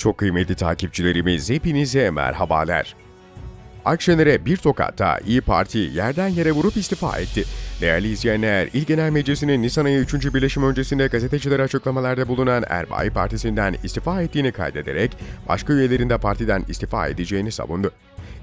Çok kıymetli takipçilerimiz hepinize merhabalar. Akşener'e bir tokatta İyi Parti yerden yere vurup istifa etti. Değerli izleyenler, İl Genel Meclisi'nin Nisan ayı 3. birleşim öncesinde gazetecilere açıklamalarda bulunan Erbay Partisi'nden istifa ettiğini kaydederek başka üyelerin de partiden istifa edeceğini savundu.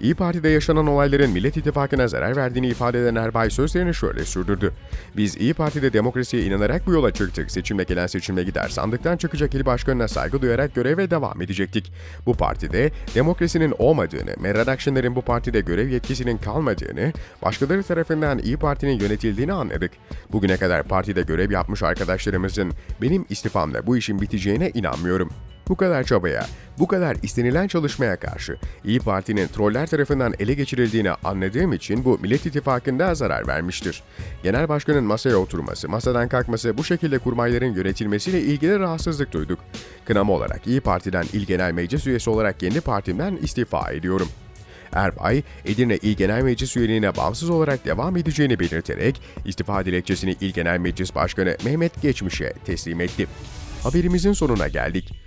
İyi Parti'de yaşanan olayların Millet İttifakı'na zarar verdiğini ifade eden Erbay sözlerini şöyle sürdürdü. Biz İyi Parti'de demokrasiye inanarak bu yola çıktık. Seçimle gelen seçimle gider. Sandıktan çıkacak il başkanına saygı duyarak göreve devam edecektik. Bu partide demokrasinin olmadığını, Meral Akşener'in bu partide görev yetkisinin kalmadığını, başkaları tarafından İyi Parti'nin yönetildiğini anladık. Bugüne kadar partide görev yapmış arkadaşlarımızın benim istifamla bu işin biteceğine inanmıyorum. Bu kadar çabaya, bu kadar istenilen çalışmaya karşı İyi Parti'nin troller tarafından ele geçirildiğini anladığım için bu Millet İttifakı'nda zarar vermiştir. Genel Başkan'ın masaya oturması, masadan kalkması bu şekilde kurmayların yönetilmesiyle ilgili rahatsızlık duyduk. Kınama olarak İyi Parti'den İl Genel Meclis üyesi olarak kendi partimden istifa ediyorum. Erbay, Edirne İl Genel Meclis üyeliğine bağımsız olarak devam edeceğini belirterek istifa dilekçesini İl Genel Meclis Başkanı Mehmet Geçmiş'e teslim etti. Haberimizin sonuna geldik.